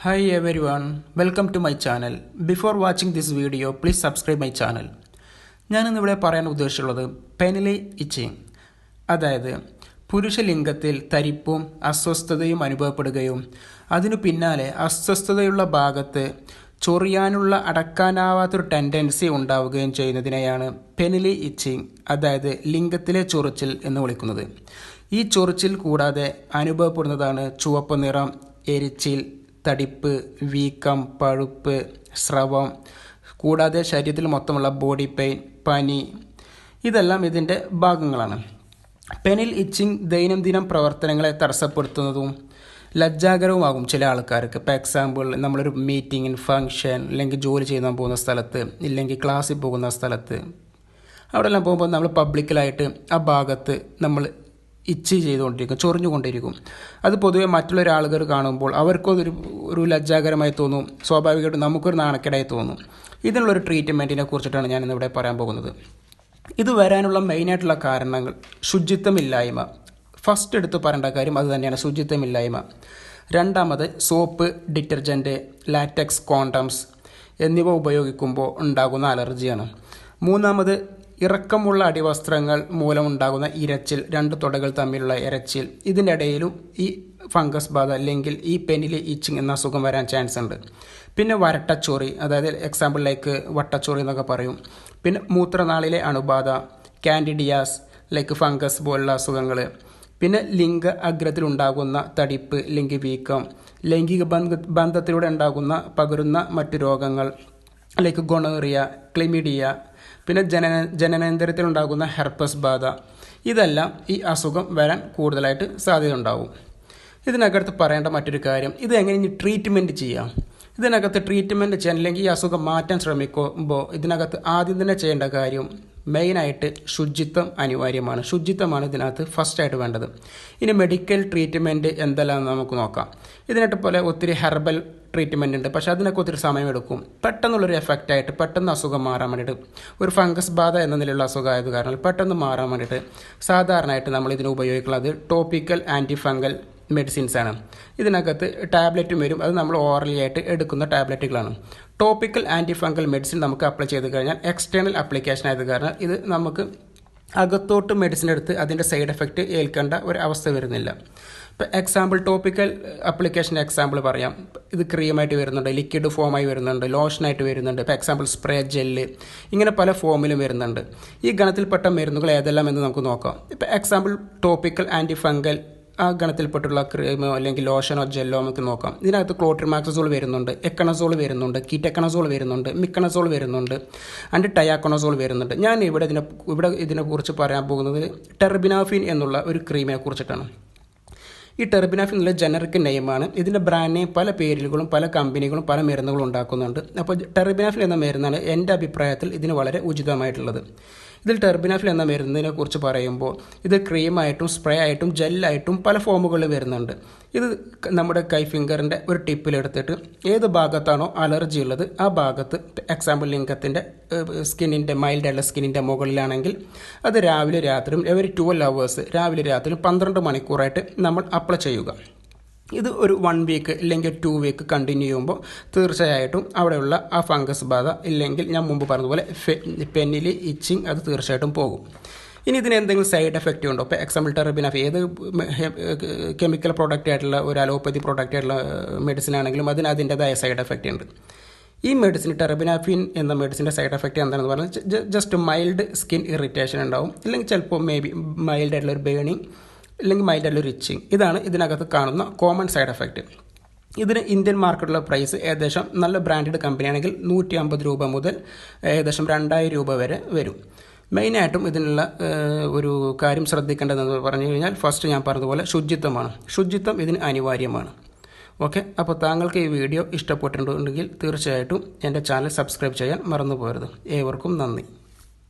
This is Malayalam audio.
Hi everyone, welcome to my channel. Before watching this video, please subscribe my channel. ഞാനിന്നിവിടെ പറയാൻ ഉദ്ദേശിച്ചുള്ളത് പെനിലെ ഇച്ചിങ് അതായത് പുരുഷലിംഗത്തിൽ തരിപ്പും അസ്വസ്ഥതയും അനുഭവപ്പെടുകയും അതിനു പിന്നാലെ അസ്വസ്ഥതയുള്ള ഭാഗത്ത് ചൊറിയാനുള്ള അടക്കാനാവാത്തൊരു ടെൻഡൻസി ഉണ്ടാവുകയും ചെയ്യുന്നതിനെയാണ് പെനിലി ഇച്ചിങ് അതായത് ലിംഗത്തിലെ ചൊറിച്ചിൽ എന്ന് വിളിക്കുന്നത് ഈ ചൊറിച്ചിൽ കൂടാതെ അനുഭവപ്പെടുന്നതാണ് ചുവപ്പ് നിറം എരിച്ചിൽ തടിപ്പ് വീക്കം പഴുപ്പ് സ്രവം കൂടാതെ ശരീരത്തിൽ മൊത്തമുള്ള ബോഡി പെയിൻ പനി. ഇതെല്ലാം ഇതിന്റെ ഭാഗങ്ങളാണ്. പെനിൽ ഇച്ചിങ് ദൈനംദിനം പ്രവർത്തനങ്ങളെ തടസ്സപ്പെടുത്തുന്നതും ലജ്ജാകരവുമാകും ചില ആൾക്കാർക്ക്. ഇപ്പോൾ എക്സാമ്പിൾ നമ്മളൊരു മീറ്റിങ്ങിന് ഫംഗ്ഷൻ അല്ലെങ്കിൽ ജോലി ചെയ്യാൻ പോകുന്ന സ്ഥലത്ത് ഇല്ലെങ്കിൽ ക്ലാസ്സിൽ പോകുന്ന സ്ഥലത്ത്. അവിടെല്ലാം പോകുമ്പോൾ നമ്മൾ പബ്ലിക്കലായിട്ട് ആ ഭാഗത്ത് നമ്മൾ ഇച്ച് ചെയ്തുകൊണ്ടിരിക്കും ചൊറിഞ്ഞുകൊണ്ടിരിക്കും. അത് പൊതുവെ മറ്റുള്ള ഒരാളുകൾ കാണുമ്പോൾ അതൊരു ഒരു ലജ്ജാകരമായി തോന്നും സ്വാഭാവികമായിട്ടും നമുക്കൊരു നാണക്കേടായി തോന്നും. ഇതിനുള്ളൊരു ട്രീറ്റ്മെന്റിനെ കുറിച്ചിട്ടാണ് ഞാൻ ഇന്നിവിടെ പറയാൻ പോകുന്നത്. ഇത് വരാനുള്ള മെയിനായിട്ടുള്ള കാരണങ്ങൾ ശുചിത്വമില്ലായ്മ. ഫസ്റ്റ് എടുത്ത് പറയേണ്ട കാര്യം അത് തന്നെയാണ് ശുചിത്വമില്ലായ്മ. രണ്ടാമത് സോപ്പ് ഡിറ്റർജന്റ് ലാറ്റക്സ് കോണ്ടംസ് എന്നിവ ഉപയോഗിക്കുമ്പോൾ ഉണ്ടാകുന്ന അലർജിയാണ്. മൂന്നാമത് ഇറക്കമുള്ള അടിവസ്ത്രങ്ങൾ മൂലമുണ്ടാകുന്ന ഇരച്ചിൽ രണ്ട് തുടകൾ തമ്മിലുള്ള ഇരച്ചിൽ. ഇതിന്റെ ഇടയിലും ഈ ഫംഗസ് ബാധ അല്ലെങ്കിൽ ഈ പെനിൽ ഈച്ചിങ് എന്ന അസുഖം വരാൻ ചാൻസ് ഉണ്ട്. പിന്നെ വരട്ടച്ചോറി അതായത് എക്സാമ്പിൾ ലൈക്ക് വട്ടച്ചോറി എന്നൊക്കെ പറയും. പിന്നെ മൂത്രനാളിലെ അണുബാധ കാൻഡിഡിയാസ് ലൈക്ക് ഫംഗസ് പോലുള്ള അസുഖങ്ങൾ പിന്നെ ലിംഗ അഗ്രത്തിലുണ്ടാകുന്ന തടിപ്പ് ലിംഗ വീക്കം. ലൈംഗിക ബന്ധ ബന്ധത്തിലൂടെ ഉണ്ടാകുന്ന പകരുന്ന മറ്റു രോഗങ്ങൾ. ലൈക്ക് ഗൊണേറിയ ക്ലിമിഡിയ പിന്നെ ജനന ജനനേന്ദ്രത്തിലുണ്ടാകുന്ന ഹെർപ്പസ് ബാധ. ഇതെല്ലാം ഈ അസുഖം വരാൻ കൂടുതലായിട്ട് സാധ്യത ഉണ്ടാവും ഇതിനകത്ത് പറയേണ്ട മറ്റൊരു കാര്യം ഇത് എങ്ങനെ ഇനി ട്രീറ്റ്മെന്റ് ചെയ്യാം? ഇതിനകത്ത് ട്രീറ്റ്മെന്റ് ചെയ്യാൻ അല്ലെങ്കിൽ ഈ അസുഖം മാറ്റാൻ ശ്രമിക്കുമ്പോൾ ഇതിനകത്ത് ആദ്യം തന്നെ ചെയ്യേണ്ട കാര്യം മെയിനായിട്ട് ശുചിത്വം അനിവാര്യമാണ്. ശുചിത്വമാണ് ഇതിനകത്ത് ഫസ്റ്റായിട്ട് വേണ്ടത്. ഇനി മെഡിക്കൽ ട്രീറ്റ്മെന്റ് എന്തെല്ലാം നമുക്ക് നോക്കാം. ഇതിനായിട്ട് പോലെ ഒത്തിരി ഹെർബൽ ട്രീറ്റ്മെന്റ് ഉണ്ട്. പക്ഷേ അതിനൊക്കെ ഒത്തിരി സമയമെടുക്കും പെട്ടെന്നുള്ളൊരു എഫക്റ്റായിട്ട് പെട്ടെന്ന് അസുഖം മാറാൻ വേണ്ടിയിട്ട് ഒരു ഫംഗസ് ബാധ എന്ന നിലയിലുള്ള അസുഖമായത് കാരണം പെട്ടെന്ന് മാറാൻ വേണ്ടിയിട്ട് സാധാരണയായിട്ട് നമ്മൾ ഇതിന് ഉപയോഗിക്കുന്നത് ടോപ്പിക്കൽ ആന്റി ഫംഗൽ മെഡിസിൻസ് ആണ്. ഇതിനകത്ത് ടാബ്ലറ്റും വരും. അത് നമ്മൾ ഓറലി ആയിട്ട് എടുക്കുന്ന ടാബ്ലറ്റുകളാണ് ടോപ്പിക്കൽ ആന്റി ഫംഗൽ മെഡിസിൻ നമുക്ക് അപ്ലൈ ചെയ്ത് കഴിഞ്ഞാൽ എക്സ്റ്റേണൽ ആപ്ലിക്കേഷൻ ആയത് കാരണം ഇത് നമുക്ക് അകത്തോട്ട് മെഡിസിൻ എടുത്ത് അതിന്റെ സൈഡ് എഫക്റ്റ് ഏൽക്കേണ്ട ഒരു അവസ്ഥ വരുന്നില്ല. ഇപ്പോൾ എക്സാമ്പിൾ ടോപ്പിക്കൽ അപ്ലിക്കേഷൻ എക്സാമ്പിൾ പറയാം. ഇത് ക്രീമായിട്ട് വരുന്നുണ്ട് ലിക്വിഡ് ഫോമായി വരുന്നുണ്ട് ലോഷനായിട്ട് വരുന്നുണ്ട്. ഇപ്പോൾ എക്സാമ്പിൾ സ്പ്രേ ജെല്ല് ഇങ്ങനെ പല ഫോമിലും വരുന്നുണ്ട്. ഈ ഗണത്തിൽപ്പെട്ട മരുന്നുകൾ ഏതെല്ലാം എന്ന് നമുക്ക് നോക്കാം. ഇപ്പോൾ എക്സാമ്പിൾ ടോപ്പിക്കൽ ആന്റി ഫംഗൽ ആ ഗണത്തിൽപ്പെട്ടുള്ള ക്രീമോ അല്ലെങ്കിൽ ലോഷനോ ജെല്ലോ നമുക്ക് നോക്കാം. ഇതിനകത്ത് ക്ലോട്രിമാക്സസോൾ വരുന്നുണ്ട് എക്കണസോൾ വരുന്നുണ്ട് കീറ്റക്കണസോൾ വരുന്നുണ്ട് മിക്കണസോൾ വരുന്നുണ്ട് ആൻഡ് ടയാക്കണസോൾ വരുന്നുണ്ട്. ഞാൻ ഇവിടെ ഇതിനെ ഇവിടെ ഇതിനെക്കുറിച്ച് പറയാൻ പോകുന്നത് ടെർബിനാഫിൻ എന്നുള്ള ഒരു ക്രീമിനെ കുറിച്ചിട്ടാണ്. ഈ ടെർബിനാഫിൻ എന്നുള്ള ജനറിക് നെയിമാണ് ഇതിന്റെ ബ്രാൻഡ് നെയിം പല പേരുകളും പല കമ്പനികളും പല മരുന്നുകളും ഉണ്ടാക്കുന്നുണ്ട്. അപ്പോൾ ടെർബിനാഫിൻ എന്ന മരുന്നാണ് എന്റെ അഭിപ്രായത്തിൽ ഇതിന് വളരെ ഉചിതമായിട്ടുള്ളത്. ഇതിൽ ടെർബിനാഫിൽ എന്ന മരുന്നിനെ കുറിച്ച് പറയുമ്പോൾ ഇത് ക്രീമായിട്ടും സ്പ്രേ ആയിട്ടും ജെല്ലായിട്ടും പല ഫോമുകളിൽ വരുന്നുണ്ട്. ഇത് നമ്മുടെ കൈ ഫിംഗറിന്റെ ഒരു ടിപ്പിലെടുത്തിട്ട് ഏത് ഭാഗത്താണോ അലർജി ഉള്ളത് ആ ഭാഗത്ത് എക്സാമ്പിൾ ലിംഗത്തിന്റെ സ്കിന്നിന്റെ മൈൽഡായിട്ടുള്ള സ്കിന്നിന്റെ മുകളിലാണെങ്കിൽ അത് രാവിലെ രാത്രിയും എവരി ട്വൽവ് അവേഴ്സ് രാവിലെ രാത്രിയും പന്ത്രണ്ട് മണിക്കൂറായിട്ട് നമ്മൾ അപ്ലൈ ചെയ്യുക. ഇത് ഒരു വൺ വീക്ക് ഇല്ലെങ്കിൽ ടു വീക്ക് കണ്ടിന്യൂ ചെയ്യുമ്പോൾ തീർച്ചയായിട്ടും അവിടെയുള്ള ആ ഫംഗസ് ബാധ ഇല്ലെങ്കിൽ ഞാൻ മുമ്പ് പറഞ്ഞതുപോലെ പെന്നിൽ ഇച്ചിങ് അത് തീർച്ചയായിട്ടും പോകും. ഇനി ഇതിന് എന്തെങ്കിലും സൈഡ് എഫക്റ്റ് ഉണ്ടോ? ഇപ്പോൾ എക്സാമ്പിൾ ടെറബിനാഫ് ഏത് കെമിക്കൽ പ്രോഡക്റ്റ് ആയിട്ടുള്ള ഒരു അലോപ്പതി പ്രോഡക്റ്റ് ആയിട്ടുള്ള മെഡിസിൻ ആണെങ്കിലും അതിന് അതിന്റെതായ സൈഡ് എഫക്റ്റ് ഉണ്ട്. ഈ മെഡിസിൻ ടെറബിനാഫിൻ എന്ന മെഡിസിന്റെ സൈഡ് എഫക്റ്റ് എന്താണെന്ന് പറഞ്ഞാൽ ജസ്റ്റ് മൈൽഡ് സ്കിൻ ഇറിറ്റേഷൻ ഉണ്ടാവും. അല്ലെങ്കിൽ ചിലപ്പോൾ മേ ബി മൈൽഡ് ആയിട്ടുള്ള ഒരു ബേണിങ് അല്ലെങ്കിൽ മൈൻഡ് ഒരു ഇച്ചിങ് ഇതാണ് ഇതിനകത്ത് കാണുന്ന കോമൺ സൈഡ് എഫക്റ്റ് ഇതിന് ഇന്ത്യൻ മാർക്കറ്റിലുള്ള പ്രൈസ് ഏകദേശം നല്ല ബ്രാൻഡഡ് കമ്പനിയാണെങ്കിൽ നൂറ്റി അമ്പത് രൂപ മുതൽ ഏകദേശം രണ്ടായിരം രൂപ വരെ വരും. മെയിനായിട്ടും ഇതിനുള്ള ഒരു കാര്യം ശ്രദ്ധിക്കേണ്ടതെന്ന് പറഞ്ഞു കഴിഞ്ഞാൽ ഫസ്റ്റ് ഞാൻ പറഞ്ഞതുപോലെ ശുചിത്വമാണ്. ശുചിത്വം ഇതിന് അനിവാര്യമാണ്. ഓക്കെ അപ്പോൾ താങ്കൾക്ക് ഈ വീഡിയോ ഇഷ്ടപ്പെട്ടിട്ടുണ്ടെങ്കിൽ തീർച്ചയായിട്ടും എന്റെ ചാനൽ സബ്സ്ക്രൈബ് ചെയ്യാൻ മറന്നു പോകരുത് ഏവർക്കും നന്ദി.